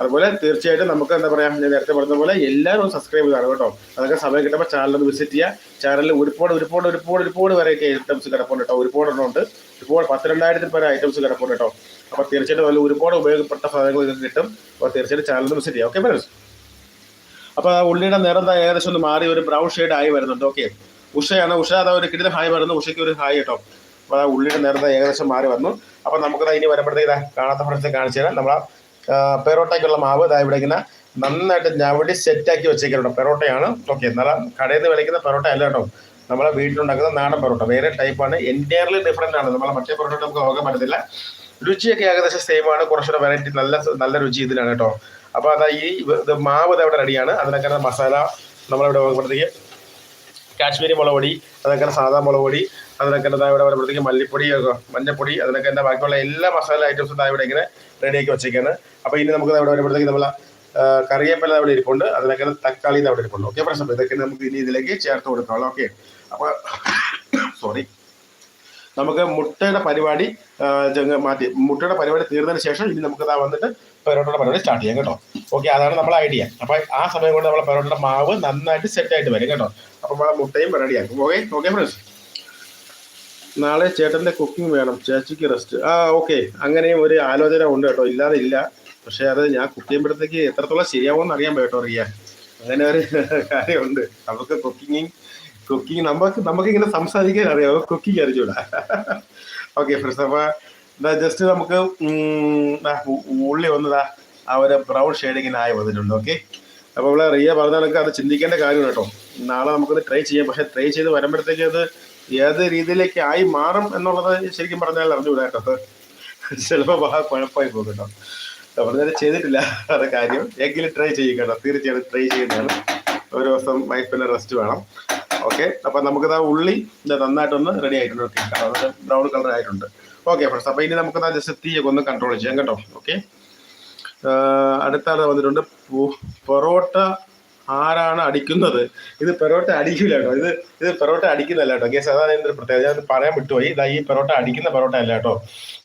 അതുപോലെ തീർച്ചയായിട്ടും നമുക്ക് എന്താ പറയുക ഞാൻ നേരത്തെ പറഞ്ഞ പോലെ എല്ലാവരും സബ്സ്ക്രൈബ് ചെയ്താണ് കേട്ടോ. അതൊക്കെ സമയം കിട്ടുമ്പോൾ ചാനൽ ഒന്ന് വിസിറ്റ് ചെയ്യുക ചാനലിൽ ഒരുപാട് ഒരുപാട് ഒരുപാട് ഒരുപാട് വരെയൊക്കെ ഐറ്റംസ് കിടപ്പുണ്ട് കേട്ടോ. ഒരുപാട് എണ്ണമുണ്ട് ഒരുപാട് പത്തിരണ്ടായിരത്തിൽ പല ഐറ്റംസ് കിടപ്പുണ്ട് കേട്ടോ. അപ്പോൾ തീർച്ചയായിട്ടും അതിൽ ഒരുപാട് ഉപയോഗപ്പെട്ട സാധനങ്ങൾ നിങ്ങൾക്ക് കിട്ടും. അപ്പോൾ തീർച്ചയായിട്ടും ചാനൽ ഒന്ന് വിസിറ്റ് ചെയ്യുക ഓക്കെ ഫ്രണ്ട്സ് അപ്പോൾ ആ ഉള്ളിയുടെ നിറം ഏകദേശം ഒന്ന് മാറി ഒരു ബ്രൗൺ ഷെയ്ഡ് ആയി വരുന്നുണ്ട്. ഓക്കെ ഉഷയാണ്. ഉഷ അതാ ഒരു കിടിലം ഹായ് വരുന്നു. ഉഷയ്ക്ക് ഒരു ഹായ് കേട്ടോ. അപ്പോൾ ആ ഉള്ളിയുടെ നേരത്തെ ഏകദേശം മാറി വന്നു. അപ്പോൾ നമുക്കത് ഇനി വരുമ്പോഴത്തേക്ക് കാണാത്ത ഫ്രണ്ട്സ് കാണിച്ചു തരാം. നമ്മൾ പെറോട്ടയ്ക്കുള്ള മാവ് ഇതാ ഇവിടെ ഇങ്ങനെ നന്നായിട്ട് ഞവടി സെറ്റാക്കി വെച്ചേക്കുന്നുണ്ട്. പെറോട്ടയാണ്. ഓക്കെ എന്നാലും കടയിൽ നിന്ന് വിളിക്കുന്ന പെറോട്ട അല്ല കേട്ടോ. നമ്മളെ വീട്ടിലുണ്ടാക്കുന്ന നാടൻ പെറോട്ട. വേറെ ടൈപ്പാണ് എന്റയർലി ഡിഫറെന്റ് ആണ്. നമ്മളെ മറ്റേ പെറോട്ട നമുക്ക് നോക്കാൻ പറ്റത്തില്ല. രുചിയൊക്കെ ഏകദേശം സെയിമാണ് കുറച്ചുകൂടെ വെറൈറ്റി നല്ല നല്ല രുചി ഇതിലാണ് കേട്ടോ. അപ്പോൾ അതാ ഈ ഇത് മാവ് ഇത് അവിടെ റെഡിയാണ് അതിനൊക്കെ മസാല നമ്മളിവിടെ നോക്കുമ്പോഴത്തേക്ക് കാശ്മീരി മുളക് പൊടി അതൊക്കെ സാധാ മുളക് പൊടി അതിനൊക്കെ എന്താ ഇവിടെ വരുമ്പോഴത്തേക്ക് മല്ലിപ്പൊടി ഒക്കെ മഞ്ഞപ്പൊടി അതിനൊക്കെ എന്താ ബാക്കിയുള്ള എല്ലാ മസാല ഐറ്റംസും താ ഇവിടെ ഇങ്ങനെ റെഡിയാക്കി വെച്ചേക്കാണ്. അപ്പോൾ ഇനി നമുക്ക് ഇവിടെ വരുമ്പോഴത്തേക്ക് നമ്മൾ കറിവേപ്പില അവിടെ ഇരിപ്പുണ്ട്. അതിനൊക്കെ തക്കാളി അവിടെ ഇരിപ്പുണ്ട്. ഓക്കെ പ്രശ്നം ഇതൊക്കെ നമുക്ക് ഇനി ഇതിലേക്ക് ചേർത്ത് കൊടുക്കാം ഓക്കെ അപ്പോൾ സോറി നമുക്ക് മുട്ടയുടെ പരിപാടി മാറ്റി മുട്ടയുടെ പരിപാടി തീർന്നതിന് ശേഷം ഇനി നമുക്ക് ഇതാ വന്നിട്ട് പെരോട്ടയുടെ പരിപാടി സ്റ്റാർട്ട് ചെയ്യാം കേട്ടോ. ഓക്കെ അതാണ് നമ്മളെ ഐഡിയ അപ്പോൾ ആ സമയം കൊണ്ട് നമ്മളെ പെരോട്ടയുടെ മാവ് നന്നായിട്ട് സെറ്റ് ആയിട്ട് വരും കേട്ടോ. അപ്പോൾ നമ്മളെ മുട്ടയും റെഡിയാക്കും ഓക്കെ ഓക്കെ ഫ്രണ്ട്സ് നാളെ ചേട്ടന്റെ കുക്കിംഗ് വേണം ചേച്ചിക്ക് റെസ്റ്റ് ആ ഓക്കെ അങ്ങനെയും ഒരു ആലോചന ഉണ്ട് കേട്ടോ. ഇല്ലാതെ ഇല്ല. പക്ഷേ അത് ഞാൻ കുക്ക് ചെയ്യുമ്പോഴത്തേക്ക് എത്രത്തോളം ശരിയാവുമെന്ന് അറിയാൻ കേട്ടോ അറിയാൻ അങ്ങനെ ഒരു കാര്യമുണ്ട്. നമുക്ക് കുക്കിംഗ് കുക്കിംഗ് നമുക്ക് നമുക്കിങ്ങനെ സംസാരിക്കാൻ അറിയാം. കുക്കിംഗ് അറിഞ്ഞൂടാ. ഓക്കെ ഫ്രണ്ട്സ് അപ്പോൾ എന്താ ജസ്റ്റ് നമുക്ക് ഉള്ളി വന്നതാ ആ ഒരു ബ്രൗൺ ഷെയ്ഡിങ്ങിന് ആയി വന്നിട്ടുണ്ട് ഓക്കെ അപ്പോൾ ഇവിടെ റിയ പറഞ്ഞ നമുക്ക് അത് ചിന്തിക്കേണ്ട കാര്യം കേട്ടോ. നാളെ നമുക്കത് ട്രൈ ചെയ്യാം. പക്ഷേ ട്രൈ ചെയ്ത് വരുമ്പോഴത്തേക്ക് അത് ഏത് രീതിയിലേക്ക് ആയി മാറും എന്നുള്ളത് ശരിക്കും പറഞ്ഞാൽ അറിഞ്ഞുകൂടാ കേട്ടോ. ചിലപ്പോൾ മഹാ കുഴപ്പമായി പോകും കേട്ടോ. പറഞ്ഞത് ചെയ്തിട്ടില്ല അത് കാര്യം. എങ്കിലും ട്രൈ ചെയ്യും കേട്ടോ. തീർച്ചയായിട്ടും ട്രൈ ചെയ്യുന്നതാണ് ഒരു ദിവസം വൈഫിന് റെസ്റ്റ് വേണം. ഓക്കെ അപ്പം നമുക്കിത് ആ ഉള്ളി നന്നായിട്ടൊന്ന് റെഡി ആയിട്ടുണ്ട്. ഓക്കെ അത് ബ്രൗൺ കളർ ആയിട്ടുണ്ട്. ഓക്കെ ഫ്രണ്ട്സ് അപ്പോൾ ഇനി നമുക്ക് ജസ്റ്റ് തീയൊക്കെ ഒന്ന് കൺട്രോൾ ചെയ്യാം കേട്ടോ. ഓക്കെ അടുത്ത വന്നിട്ടുണ്ട്. പൊറോട്ട ആരാണ് അടിക്കുന്നത്? ഇത് പെറോട്ട അടിക്കില്ല കേട്ടോ. ഇത് ഇത് പെറോട്ട അടിക്കുന്നല്ല കേട്ടോ. കേസ് അതാണ് ഒരു പ്രത്യേകത. ഞാൻ പറയാൻ വിട്ടുപോയി. ഇതാ ഈ പെറോട്ട അടിക്കുന്ന പെറോട്ട അല്ല കേട്ടോ.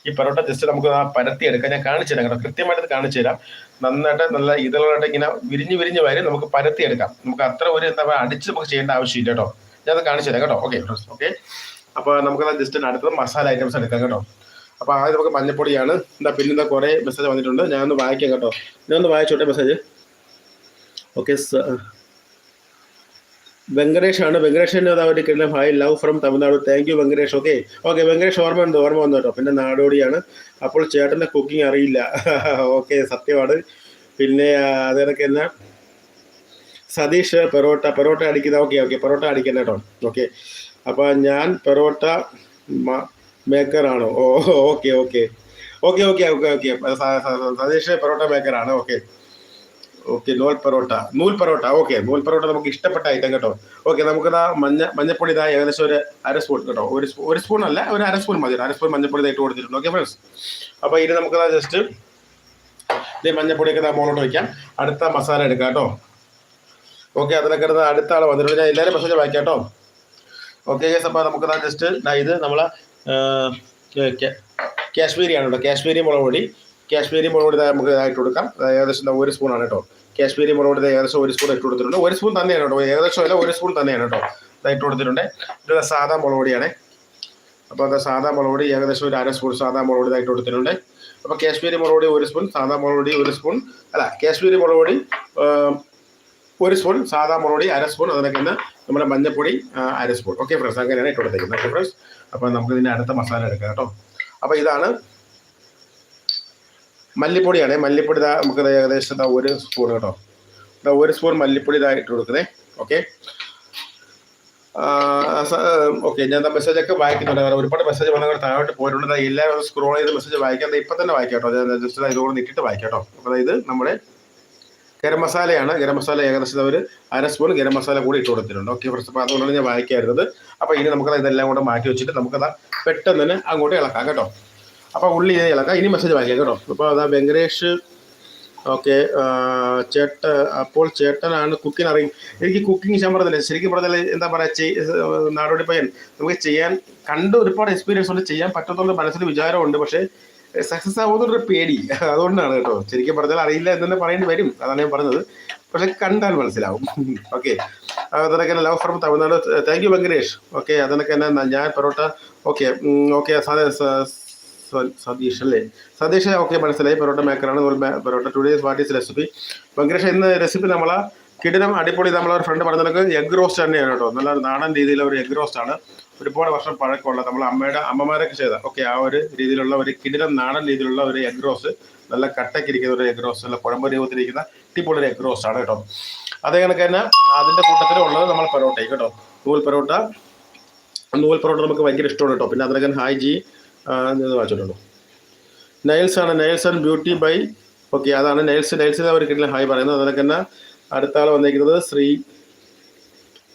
ഈ പെറോട്ട ജസ്റ്റ് നമുക്ക് ആ പരത്തി എടുക്കാൻ ഞാൻ കാണിച്ചു തരാം കേട്ടോ. കൃത്യമായിട്ട് കാണിച്ചു തരാം. നന്നായിട്ട് നല്ല ഇതളായിട്ട് ഇങ്ങനെ വിരിഞ്ഞ് വിരിഞ്ഞ് വരും. നമുക്ക് പരത്തി എടുക്കാം. നമുക്ക് അത്ര ഒരു എന്താ പറയുക അടിച്ച് നമുക്ക് ചെയ്യേണ്ട ആവശ്യമില്ല കേട്ടോ. ഞാൻ അത് കാണിച്ചു തരാം കേട്ടോ. ഓക്കെ ഓക്കെ അപ്പോൾ നമുക്ക് ജസ്റ്റ് അടുത്തത് മസാല ഐറ്റംസ് എടുക്കാം കേട്ടോ. അപ്പോൾ ആദ്യം നമുക്ക് മഞ്ഞപ്പൊടിയാണ്. എന്താ പിന്നെന്താ കുറേ മെസ്സേജ് വന്നിട്ടുണ്ട്. ഞാൻ ഒന്ന് വായിക്കാം കേട്ടോ. ഞാൻ ഒന്ന് വായിച്ചോട്ടെ മെസ്സേജ് ഓക്കെ വെങ്കടേഷ് ആണ്. വെങ്കടേഷിന്റെ കിട്ടുന്ന hi. Love from Tamil Nadu thank you Venkatesh okay okay Venkatesh ഓർമ്മ ഉണ്ട്? ഓർമ്മ വന്നു കേട്ടോ പിന്നെ നാടോടിയാണ്. അപ്പോൾ ചേട്ടന്റെ കുക്കിംഗ് അറിയില്ല. ഓക്കെ സത്യമാണ്. പിന്നെ അതേതൊക്കെ എന്നാ? സതീഷ് പെറോട്ട. പെറോട്ട അടിക്കുന്ന ഓക്കെ ഓക്കെ പെറോട്ട അടിക്കുന്ന കേട്ടോ. ഓക്കെ അപ്പോൾ ഞാൻ പെറോട്ട മേക്കറാണോ ഓ okay okay okay okay okay okay Satheesh parotta മേക്കറാണ് okay okay നൂൽ പൊറോട്ട നൂൽ പൊറോട്ട ഓക്കെ നൂൽ പൊറോട്ട നമുക്ക് ഇഷ്ടപ്പെട്ട ഐറ്റം കേട്ടോ. ഓക്കെ നമുക്കിതാ മഞ്ഞ മഞ്ഞപ്പൊടി ഇതാ ഏകദേശം ഒരു അര സ്പൂൺ കേട്ടോ. ഒരു ഒരു സ്പൂൺ അല്ല ഒരു അര സ്പൂൺ മതി. അര സ്പൂൺ മഞ്ഞപ്പൊടി ഇതായിട്ട് കൊടുത്തിട്ടുണ്ട്. ഓക്കെ ഫ്രണ്ട്സ് അപ്പോൾ ഇനി നമുക്കിതാ ജസ്റ്റ് ഇതേ മഞ്ഞപ്പൊടിയൊക്കെ ഇതാ മുകളോട്ട് വയ്ക്കാം അടുത്ത മസാല എടുക്കാം കേട്ടോ. ഓക്കെ അതിനൊക്കെ അടുത്ത ആൾ വന്നിട്ടുണ്ട്. ഞാൻ എല്ലാവരും മെസ്സേജ് വായിക്കാം കേട്ടോ. ഓക്കെ ഗേസ് അപ്പോൾ നമുക്കിതാ ജസ്റ്റ് ഇത് നമ്മളെ കാശ്മീരിയാണ് കേട്ടോ കാശ്മീരി മുളക് പൊടി. കാശ്മീരി മുളക് പൊടി നമുക്ക് ഇതായിട്ട് കൊടുക്കാം. ഏകദേശം ഒരു സ്പൂണാണ് കേട്ടോ. കാശ്മീരി മുളക് പൊടി ഏകദേശം ഒരു സ്പൂൺ ഇട്ട് കൊടുത്തിട്ടുണ്ട്. ഒരു സ്പൂൺ തന്നെയാണ് കേട്ടോ. ഏകദേശം അല്ല ഒരു സ്പൂൺ തന്നെയാണ് കേട്ടോ. ഇതായിട്ട് കൊടുത്തിട്ടുണ്ട്. ഇത് സാധാ മുളക് പൊടിയാണേ അപ്പോൾ അത് സാധാ മുളക് പൊടി ഏകദേശം ഒരു അര സ്പൂൺ സാധാ മുളക് പൊടി ഇതായിട്ട് കൊടുത്തിട്ടുണ്ട്. അപ്പോൾ കാശ്മീരി മുളക് പൊടി ഒരു സ്പൂൺ സാധാ മുളക് പൊടി ഒരു സ്പൂൺ അല്ല കാശ്മീരി മുളക് പൊടി ഒരു സ്പൂൺ സാധാ മുളക് പൊടി അര സ്പൂൺ അതിനൊക്കെ നമ്മുടെ മഞ്ഞപ്പൊടി അര സ്പൂൺ ഓക്കെ ഫ്രണ്ട്സ് അങ്ങനെയാണ് ഇട്ട് കൊടുത്തേക്കുന്നത്. ഓക്കെ ഫ്രണ്ട്സ് അപ്പോൾ നമുക്ക് ഇതിന്റെ അടുത്ത മസാല എടുക്കാം കേട്ടോ. അപ്പോൾ ഇതാണ് മല്ലിപ്പൊടിയാണ്. മല്ലിപ്പൊടി നമുക്ക് ഏകദേശം ഒരു സ്പൂൺ കേട്ടോ. ഒരു സ്പൂൺ മല്ലിപ്പൊടി ഇതാ ഇട്ട് കൊടുക്കുന്നേ. ഓക്കെ. ഓക്കെ ഞാൻ മെസ്സേജ് ഒക്കെ വായിക്കുന്നുണ്ട്. കാരണം ഒരുപാട് മെസ്സേജ് വന്നവർ താഴോട്ട് പോയിട്ടുണ്ട്. എല്ലാവരും സ്ക്രോൾ ചെയ്ത് മെസ്സേജ് വായിക്കാൻ ഇപ്പം തന്നെ വായിക്കാം ഞാൻ ജസ്റ്റ് ഇതുകൊണ്ട് നിൽക്കിട്ട് വായിക്കാം കേട്ടോ. അപ്പോൾ ഇത് നമ്മുടെ ഗരം മസാലയാണ്. ഗരം മസാല ഏകദേശം ഒരു അര സ്പൂൺ ഗരം മസാല കൂടി ഇട്ട് കൊടുത്തിട്ടുണ്ട്. ഓക്കെ ഫ്രണ്ട്സ് അപ്പോൾ അതുകൊണ്ടാണ് ഞാൻ വായിക്കായിരുന്നത് അപ്പോൾ ഇനി നമുക്ക് ഇതെല്ലാം കൂടെ മാറ്റി വെച്ചിട്ട് നമുക്കത് പെട്ടെന്ന് തന്നെ അങ്ങോട്ട് ഇളക്കാം കേട്ടോ. അപ്പോൾ ഉള്ളി ഇത് ഇളക്കാം. ഇനി മെസ്സേജ് വായിക്കാം കേട്ടോ. അപ്പോൾ അതാ വെങ്കടേഷ് ഓക്കെ ചേട്ട അപ്പോൾ ചേട്ടനാണ് കുക്കിംഗ് അറിയും. എനിക്ക് കുക്കിംഗ് ഞാൻ പറഞ്ഞില്ല ശരിക്കും പറഞ്ഞാൽ എന്താ പറയുക നാടോടി പയ്യൻ. നമുക്ക് ചെയ്യാൻ കണ്ട് ഒരുപാട് എക്സ്പീരിയൻസ് ഉണ്ട് ചെയ്യാൻ പറ്റത്തുള്ള മനസ്സിൽ വിചാരമുണ്ട് പക്ഷേ സക്സസ് ആവുന്നൊരു പേടി. അതുകൊണ്ടാണ് കേട്ടോ. ശരിക്കും പറഞ്ഞാൽ അറിയില്ല എന്ന് തന്നെ പറയേണ്ടി വരും. അതാണ് ഞാൻ പറഞ്ഞത്. പക്ഷെ കണ്ടാൽ മനസ്സിലാവും. ഓക്കെ. അതൊക്കെ love from Tamil Nadu. Thank you Venkatesh okay തന്നെ ഞാൻ പൊറോട്ട. ഓക്കെ ഓക്കെ സതീഷ് അല്ലേ? സതീഷ് ഓക്കെ മനസ്സിലായി. Porotta മേക്കറാണ് porotta two days what is recipe Venkatesh ഇന്ന് റെസിപ്പി നമ്മൾ കിടിലം അടിപൊളി നമ്മളൊരു ഫ്രണ്ട് പറഞ്ഞ നിനക്ക് എഗ് റോസ്റ്റ് തന്നെയാണ് കേട്ടോ. നല്ല നാടൻ രീതിയിലുള്ള ഒരു എഗ് റോസ്റ്റ് ആണ്. ഒരുപാട് വർഷം പഴക്കമുള്ള നമ്മൾ അമ്മയുടെ അമ്മമാരൊക്കെ ചെയ്ത. ഓക്കെ ആ ഒരു രീതിയിലുള്ള ഒരു കിടിലം നാടൻ രീതിയിലുള്ള ഒരു എഗ് റോസ് നല്ല കട്ടക്കിരിക്കുന്ന ഒരു എഗ് റോസ്റ്റ് നല്ല കുഴമ്പ് രൂപത്തിലിരിക്കുന്ന ടിപ്പുള്ള ഒരു എഗ് റോസ്റ്റ് ആണ് കേട്ടോ. അതേ കണക്ക് തന്നെ അതിന്റെ കൂട്ടത്തിൽ ഉള്ളത് നമ്മൾ പൊറോട്ടയും കേട്ടോ. നൂൽ പൊറോട്ട. നൂൽ പൊറോട്ട നമുക്ക് ഭയങ്കര ഇഷ്ടമാണ് കേട്ടോ. പിന്നെ അതിനകം ഹായ് ജി ഇത് വായിച്ചിട്ടുള്ളൂ നൈൽസ് ആണ് nails and beauty by okay അതാണ് നൈൽസ് നൈൽസിന് അവർ കിട്ടില്ല. ഹായ് പറയുന്നത് അതിനൊക്കെ തന്നെ അടുത്ത ആൾ വന്നിരിക്കുന്നത് ശ്രീ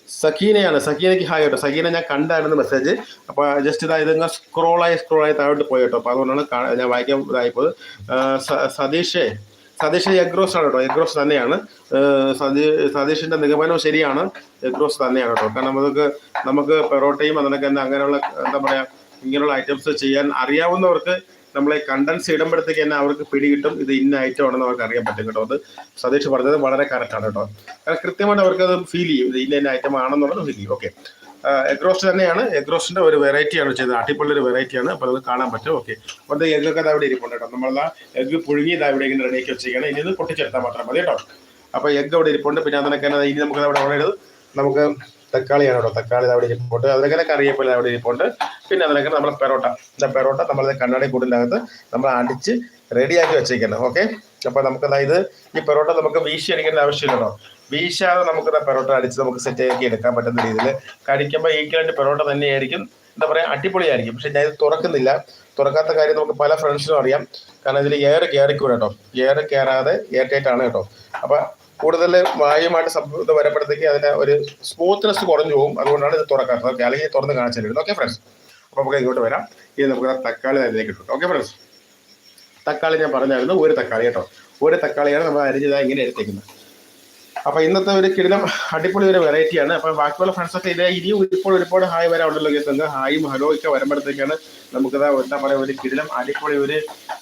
സഖീനയാണ്. സഖീനയ്ക്ക് ഹായ് കേട്ടോ. സഖീന ഞാൻ കണ്ടായിരുന്നു മെസ്സേജ് അപ്പോൾ ജസ്റ്റ് ഇതാ ഇതിങ്ങനെ സ്ക്രോളായി സ്ക്രോളായി താഴോട്ട് പോയി കേട്ടോ. അപ്പോൾ അതുകൊണ്ടാണ് ഞാൻ വായിക്കാൻ ഇതായിപ്പോയത്. സതീഷേ സതീഷ് എഗ്രോസ് ആണ് കേട്ടോ. എഗ്രോസ് തന്നെയാണ്. സതീഷിന്റെ നിഗമനം ശരിയാണ്. എഗ്രോസ് തന്നെയാണ് കേട്ടോ. കാരണം നമുക്ക് നമുക്ക് പെറോട്ടയും അതിനൊക്കെ അങ്ങനെയുള്ള എന്താ പറയാ ഇങ്ങനെയുള്ള ഐറ്റംസ് ചെയ്യാൻ അറിയാവുന്നവർക്ക് നമ്മളെ കണ്ടൻസ് ഇടുമ്പോഴത്തേക്ക് തന്നെ അവർക്ക് പിടികിട്ടും ഇത് ഇന്ന ഐറ്റം ആണെന്ന് അവർക്ക് അറിയാൻ പറ്റും കേട്ടോ. അത് സതീഷ് പറഞ്ഞത് വളരെ കറക്റ്റ് ആണ് കേട്ടോ. കാരണം കൃത്യമായിട്ട് അവർക്ക് അത് ഫീൽ ചെയ്യും. ഇത് ഇന്ന ഐറ്റം ആണെന്നുള്ളത് ഫീൽ ചെയ്യും. ഓക്കെ എഗ് റോസ്റ്റ് തന്നെയാണ്. എഗ് റോസ്റ്റിന്റെ ഒരു വെറൈറ്റി ആണ് ചെയ്തത്. അടിപൊളി ഒരു വെറൈറ്റി ആണ്. അപ്പോൾ അത് കാണാൻ പറ്റും. ഓക്കെ അപ്പോൾ എഗ്ഗൊക്കെ അവിടെ ഇരിപ്പുണ്ട് കേട്ടോ. നമ്മളാ എഗ്ഗ് പുഴുങ്ങി ഇത് അവിടെ ഇങ്ങനെ റെഡിയാക്കി വെച്ചിരിക്കുകയാണ്. ഇനി ഇത് പൊട്ടിച്ചെടുത്താൽ മാത്രം മതി കേട്ടോ. അപ്പോൾ എഗ്ഗ് അവിടെ ഇരിപ്പുണ്ട്. പിന്നെ അതിനൊക്കെ ഇനി നമുക്ക് അവിടെ അവിടെ നമുക്ക് തക്കാളിയാണ് കേട്ടോ. തക്കാളി അവിടെ ഇരിപ്പുണ്ട്. അതിലൊക്കെ കറിയപ്പില അവിടെ ഇരിപ്പുണ്ട്. പിന്നെ അതിലൊക്കെ നമ്മൾ പെറോട്ട. ഇതാ പെറോട്ട നമ്മൾ കണ്ണാടി കൂടിനകത്ത് നമ്മൾ അടിച്ച് റെഡിയാക്കി വെച്ചേക്കണം ഓക്കെ? അപ്പോൾ നമുക്ക് അതായത് ഈ പെറോട്ട നമുക്ക് വീശി അടിക്കേണ്ട ആവശ്യമില്ലല്ലോ വീശാതെ നമുക്ക് പെറോട്ട അടിച്ച് നമുക്ക് സെറ്റ് ആക്കി എടുക്കാൻ പറ്റുന്ന രീതിയിൽ കഴിക്കുമ്പോൾ ഈക്വലായിട്ട് പെറോട്ട തന്നെയായിരിക്കും. എന്താ പറയുക അടിപൊളിയായിരിക്കും. പക്ഷേ ഞാൻ ഇത് തുറക്കുന്നില്ല. തുറക്കാത്ത കാര്യം നമുക്ക് പല ഫ്രണ്ട്സിനും അറിയാം. കാരണം ഇതിൽ എയർ കയറിക്കൂടെ കേട്ടോ. എയർ കയറാതെ എയർ ടൈറ്റ് ആണ് കേട്ടോ. അപ്പം കൂടുതൽ വായുമായിട്ട് സംഭവം വരുമ്പോഴത്തേക്ക് അതിന്റെ ഒരു സ്മൂത്ത്നെസ് കുറഞ്ഞു പോകും. അതുകൊണ്ടാണ് ഇത് തുറക്കാറ് ഓക്കെ അല്ലെങ്കിൽ തുറന്ന് കാണിച്ചിരുന്നത് ഓക്കെ ഫ്രണ്ട്സ് അപ്പോൾ നമുക്ക് ഇങ്ങോട്ട് വരാം. ഇനി നമുക്ക് തക്കാളി അതിലേക്ക് ഇട്ടു. ഓക്കെ ഫ്രണ്ട്സ് തക്കാളി ഞാൻ പറഞ്ഞായിരുന്നു ഒരു തക്കാളി കേട്ടോ. ഒരു തക്കാളിയാണ് നമ്മൾ അരിഞ്ഞതാ ഇങ്ങനെ എടുത്തേക്കുന്നത്. അപ്പോൾ ഇന്നത്തെ ഒരു കിടിലം അടിപൊളി ഒരു വെറൈറ്റിയാണ് അപ്പൊ ബാക്കിയുള്ള ഫ്രണ്ട്സ് ഒക്കെ ഇതേ ഇനിയും ഇപ്പോൾ ഒരുപാട് ഹായ് വരാനുണ്ടല്ലോ കേസ് ഹായും ഹലോ ഒക്കെ വരുമ്പോഴത്തേക്കാണ് നമുക്ക് എന്താ പറയുക ഒരു കിടിലം അടിപൊളി ഒരു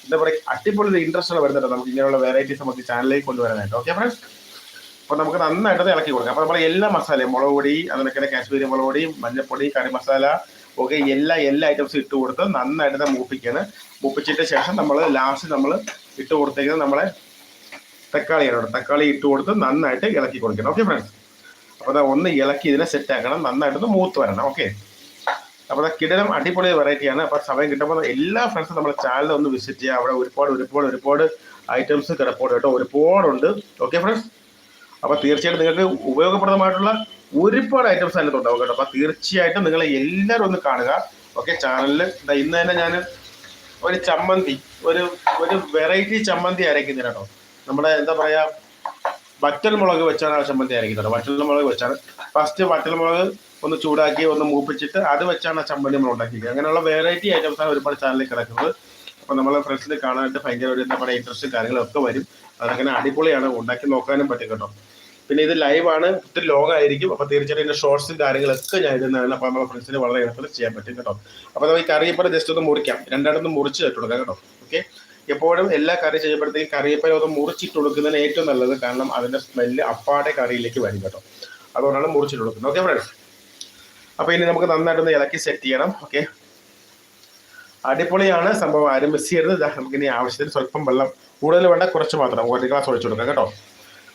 എന്താ പറയുക അടിപൊളി ഒരു ഇൻട്രസ്റ്റ് വരുന്നുണ്ട്. നമുക്ക് ഇങ്ങനെയുള്ള വെറൈറ്റീസ് നമുക്ക് ചാനലിലേക്ക് കൊണ്ടുവരാനായിട്ട്. ഓക്കെ ഫ്രണ്ട്സ് അപ്പൊ നമുക്ക് നന്നായിട്ട് ഇളക്കി കൊടുക്കാം. അപ്പൊ നമ്മൾ എല്ലാ മസാലയും മുളക് പൊടി അതിനൊക്കെ കാശ്മീരി മുളക് പൊടി മഞ്ഞപ്പൊടി കറി മസാല ഒക്കെ എല്ലാ എല്ലാ ഐറ്റംസും ഇട്ട് കൊടുത്ത് നന്നായിട്ട് മൂപ്പിക്കാണ്. മൂപ്പിച്ചിട്ട് ശേഷം നമ്മൾ ലാസ്റ്റ് നമ്മൾ ഇട്ട് കൊടുത്തേക്കുന്നത് നമ്മളെ തക്കാളിയാണ്. തക്കാളി ഇട്ട് കൊടുത്ത് നന്നായിട്ട് ഇളക്കി കൊടുക്കണം. ഓക്കെ ഫ്രണ്ട്സ് അപ്പോൾ അതാ ഒന്ന് ഇളക്കി ഇതിനെ സെറ്റ് ആക്കണം. നന്നായിട്ടൊന്ന് മൂത്ത് വരണം. ഓക്കെ അപ്പോൾ അതാ കിടലം അടിപൊളി വെറൈറ്റിയാണ് അപ്പോൾ സമയം കിട്ടുമ്പോൾ എല്ലാ ഫ്രണ്ട്സും നമ്മുടെ ചാനൽ ഒന്ന് വിസിറ്റ് ചെയ്യുക അവിടെ ഒരുപാട് ഒരുപാട് ഒരുപാട് ഐറ്റംസ് കിടപ്പുണ്ട് കേട്ടോ. ഒരുപാടുണ്ട്. ഓക്കെ ഫ്രണ്ട്സ് അപ്പോൾ തീർച്ചയായിട്ടും നിങ്ങൾക്ക് ഉപയോഗപ്രദമായിട്ടുള്ള ഒരുപാട് ഐറ്റംസ് അതിനകത്തുണ്ടാവും കേട്ടോ. അപ്പോൾ തീർച്ചയായിട്ടും നിങ്ങൾ എല്ലാവരും ഒന്ന് കാണുക. ഓക്കെ ചാനലിൽ ഇന്ന് തന്നെ ഞാൻ ഒരു ചമ്മന്തി ഒരു ഒരു വെറൈറ്റി ചമ്മന്തി അരയ്ക്കുന്നില്ല കേട്ടോ. നമ്മുടെ എന്താ പറയാ വറ്റൽ മുളക് വെച്ചാണ് ആ ചമ്മന്തി അരയ്ക്കുന്നത് വറ്റൽ മുളക് വെച്ചാണ്. ഫസ്റ്റ് വറ്റൽ മുളക് ഒന്ന് ചൂടാക്കി ഒന്ന് മൂപ്പിച്ചിട്ട് അത് വെച്ചാണ് ആ ചമ്മന്തി നമ്മൾ ഉണ്ടാക്കിയത്. അങ്ങനെയുള്ള വെറൈറ്റി ഐറ്റംസ് ആണ് ഒരുപാട് ചാനലിൽ കിടക്കുന്നത്. അപ്പോൾ നമ്മളെ ഫ്രണ്ട്സിന് കാണാനായിട്ട് ഭയങ്കര ഒരു എന്താ പറയുക ഇൻട്രസ്റ്റും കാര്യങ്ങളൊക്കെ വരും. അതങ്ങനെ അടിപൊളിയാണ്. ഉണ്ടാക്കി നോക്കാനും പറ്റും കേട്ടോ. പിന്നെ ഇത് ലൈവ് ആണ്. ഒത്തിരി ലോങ് ആയിരിക്കും. അപ്പോൾ തീർച്ചയായിട്ടും ഇതിന്റെ ഷോർട്സും കാര്യങ്ങളൊക്കെ ഞാൻ ഇടുന്നതാണ് അപ്പോൾ നമ്മുടെ ഫ്രണ്ട്സിന് വളരെ എളുപ്പത്തിൽ ചെയ്യാൻ പറ്റും കേട്ടോ. അപ്പോൾ നമുക്ക് കറിയപ്പറ ജസ്റ്റ് ഒന്ന് മുറിക്കാം. രണ്ടെണ്ണം മുറിച്ച് ഇട്ട് കൊടുക്കാം കേട്ടോ. ഓക്കെ എപ്പോഴും എല്ലാ കറി ചെയ്യുമ്പോഴത്തേക്കും കറിയപ്പല ഒന്ന് മുറിച്ചിട്ട് കൊടുക്കുന്നതിന് ഏറ്റവും നല്ലത്. കാരണം അതിന്റെ സ്മെല്ല് അപ്പാടെ കറിയിലേക്ക് വരും കേട്ടോ. അതുകൊണ്ടാണ് മുറിച്ചിട്ട് കൊടുക്കുന്നത്. ഓക്കെ ഫ്രണ്ട്സ് അപ്പോൾ ഇനി നമുക്ക് നന്നായിട്ടൊന്ന് ഇളക്കി സെറ്റ് ചെയ്യണം. ഓക്കെ അടിപൊളിയാണ് സംഭവം. ആരും മിസ് ചെയ്യരുത്. ഇതാ നമുക്ക് ഇനി ആവശ്യത്തിന് സ്വല്പം വെള്ളം കൂടുതൽ വേണ്ട കുറച്ച് മാത്രം. ഒരു ഗ്ലാസ് ഒഴിച്ചു കൊടുക്കാം കേട്ടോ.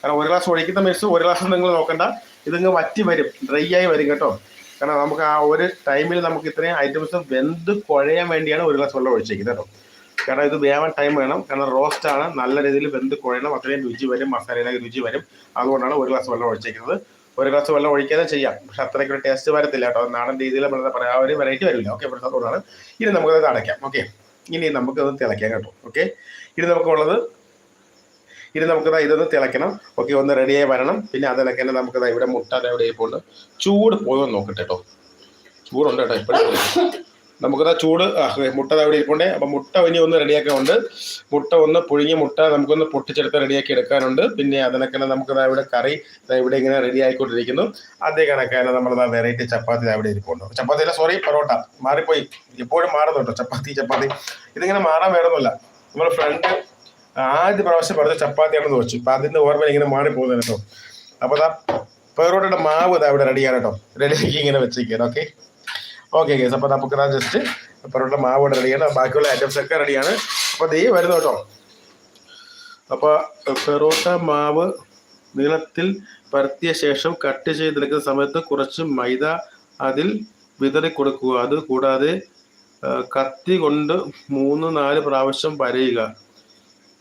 കാരണം ഒരു ഗ്ലാസ് ഒഴിക്കുന്ന മിസ് ഒരു ഗ്ലാസ് നിങ്ങൾ നോക്കണ്ട. ഇതിങ്ങ് വറ്റി വരും. ഡ്രൈ ആയി വരും കേട്ടോ. കാരണം നമുക്ക് ആ ഒരു ടൈമിൽ നമുക്ക് ഇത്രയും ഐറ്റംസ് വെന്ത് കുഴയാൻ വേണ്ടിയാണ് ഒരു ഗ്ലാസ് വെള്ളം ഒഴിച്ചേക്കുന്നത് കേട്ടോ. കാരണം ഇത് വേവാൻ ടൈം വേണം. കാരണം റോസ്റ്റ് ആണ്. നല്ല രീതിയിൽ വെന്ത് കുഴയണം അത്രയും രുചി വരും. മസാലയിലേക്ക് രുചി വരും. അതുകൊണ്ടാണ് ഒരു ഗ്ലാസ് വെള്ളം ഒഴിച്ചേക്കുന്നത്. ഒരു ഗ്ലാസ് വെള്ളം ഒഴിക്കാതെ ചെയ്യാം. പക്ഷെ അത്രയ്ക്ക് ഒരു ടേസ്റ്റ് വരത്തില്ല കേട്ടോ. നാടൻ രീതിയിൽ നമ്മൾ പറയാം. ഒരു വെറൈറ്റി വരില്ല. ഓക്കെ ഫ്രണ്ട്സ് അതുകൊണ്ടാണ്. ഇനി നമുക്കത് അടയ്ക്കാം. ഓക്കെ ഇനി നമുക്കത് തിളയ്ക്കാം കേട്ടോ. ഓക്കെ ഇനി നമുക്കുള്ളത് ഇനി നമുക്കിതാ ഇതൊന്ന് തിളയ്ക്കണം. ഓക്കെ ഒന്ന് റെഡിയായി വരണം. പിന്നെ അതിനൊക്കെ തന്നെ നമുക്കിതാ ഇവിടെ മുട്ട ദാ ഇവിടെ ഇപ്പോൾ ചൂട് പോയോ നോക്കട്ടെ കേട്ടോ. ചൂടുണ്ട് കേട്ടോ ഇപ്പോഴും നമുക്കത് ചൂട് മുട്ട അവിടെ ഇരിപ്പുണ്ട്. അപ്പം മുട്ട ഇനി ഒന്ന് റെഡിയാക്കാനുണ്ട് മുട്ട ഒന്ന് പുഴുങ്ങിയ മുട്ട നമുക്കൊന്ന് പൊട്ടിച്ചെടുത്ത് റെഡിയാക്കി എടുക്കാനുണ്ട്. പിന്നെ അതിനൊക്കെ തന്നെ നമുക്ക് ദാ ഇവിടെ കറി ഇവിടെ ഇങ്ങനെ റെഡി ആയിക്കൊണ്ടിരിക്കുന്നു. അതേ കണക്കാണ് നമ്മൾ വെറൈറ്റി ചപ്പാത്തി അവിടെ ഇരിപ്പുണ്ട്. ചപ്പാത്തി അല്ല സോറി പൊറോട്ട. മാറിപ്പോയി. എപ്പോഴും മാറുന്നുണ്ടോ ചപ്പാത്തി ചപ്പാത്തി. ഇതിങ്ങനെ മാറാൻ വേറൊന്നുമല്ല. നമ്മൾ ഫ്രണ്ട് ആദ്യ പ്രാവശ്യം പറഞ്ഞ ചപ്പാത്തിയാണെന്ന് വെച്ചു അപ്പൊ അതിന്റെ ഓർമ്മ ഇങ്ങനെ മാറിപ്പോകുന്നത് കേട്ടോ. അപ്പൊ ദാ പെറോട്ടയുടെ മാവ് ദാ ഇവിടെ റെഡിയാണ് കേട്ടോ. റെഡിയാക്കി ഇങ്ങനെ വെച്ചിരിക്കുകയാണ് ഓക്കെ ഓക്കെ ഗേസ് അപ്പോൾ നമുക്ക് ദാ ജസ്റ്റ് പെറോട്ട മാവ് ഇവിടെ റെഡിയാണ് ബാക്കിയുള്ള ഐറ്റംസ് ഒക്കെ റെഡിയാണ് അപ്പോൾ ദേ വരുന്നു കേട്ടോ. അപ്പോൾ പെറോട്ട മാവ് നീളത്തിൽ പരത്തിയ ശേഷം കട്ട് ചെയ്തെടുക്കുന്ന സമയത്ത് കുറച്ച് മൈദ അതിൽ വിതറി കൊടുക്കുക. അത് കൂടാതെ കത്തി കൊണ്ട് മൂന്ന് നാല് പ്രാവശ്യം വരയുക.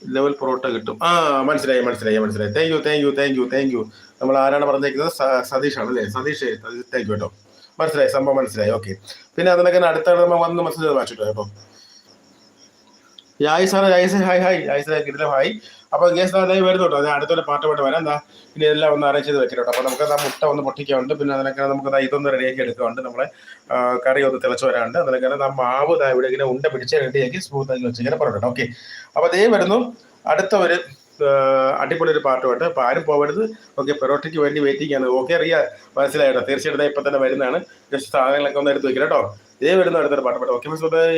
ലെവൽ പൊറോട്ട കിട്ടും. ആ മനസ്സിലായി മനസ്സിലായി മനസ്സിലായി. Thank you thank you thank you thank you നമ്മൾ ആരാണ് പറഞ്ഞേക്കുന്നത്? സ- സതീഷ് ആണ് അല്ലേ? സതീഷ് താങ്ക് യു കേട്ടോ. മനസ്സിലായി സംഭവം മനസ്സിലായി. ഓക്കെ പിന്നെ അതിനൊക്കെ അടുത്ത നമ്മൾ വന്ന് മെസ്സേജ് വായിച്ചിട്ടോ കേട്ടോ hi sir hi hi sir കിട്ടില്ല ഹായ് അപ്പോൾ അതായി വരുന്നു കേട്ടോ. ഞാൻ അടുത്തൊരു പാട്ടുമായിട്ട് വരാം. എന്താ ഇനി എല്ലാം ഒന്ന് അറേഞ്ച് ചെയ്ത് വെക്കണം കേട്ടോ. അപ്പോൾ നമുക്ക് ആ മുട്ട ഒന്ന് പൊട്ടിക്കാനുണ്ട്. പിന്നെ അതിനൊക്കെ നമുക്ക് ഇതൊന്ന് റെഡിയാക്കി എടുക്കാണ്ട് നമ്മളെ കറി ഒന്ന് തിളച്ച് വരാണ്ട്. അതിനൊക്കെ ആ മാവ് ഇവിടെ ഇങ്ങനെ ഉണ്ട പിടിച്ച് റെഡിയാക്കി സ്മൂത്ത് ആക്കി വെച്ച് ഇങ്ങനെ പറഞ്ഞു ഓക്കെ അപ്പോൾ അതേ വരുന്നു. അടുത്ത ഒരു അടിപൊളി ഒരു പാട്ടുമായിട്ട് അപ്പോൾ ആരും പോകരുത് ഓക്കെ പെറോട്ടയ്ക്ക് വേണ്ടി വെയിറ്റിംഗ് ആണ്. ഓക്കെ അറിയാം. മനസ്സിലായിട്ടോ തീർച്ചയായിട്ടും ഇപ്പം തന്നെ വരുന്നതാണ്. ജസ്റ്റ് സാധനങ്ങളൊക്കെ ഒന്ന് എടുത്ത് വെക്കാം കേട്ടോ ഇതേ വരുന്ന അടുത്തൊരു പാട്ട് പാട്ട്. Okay miss by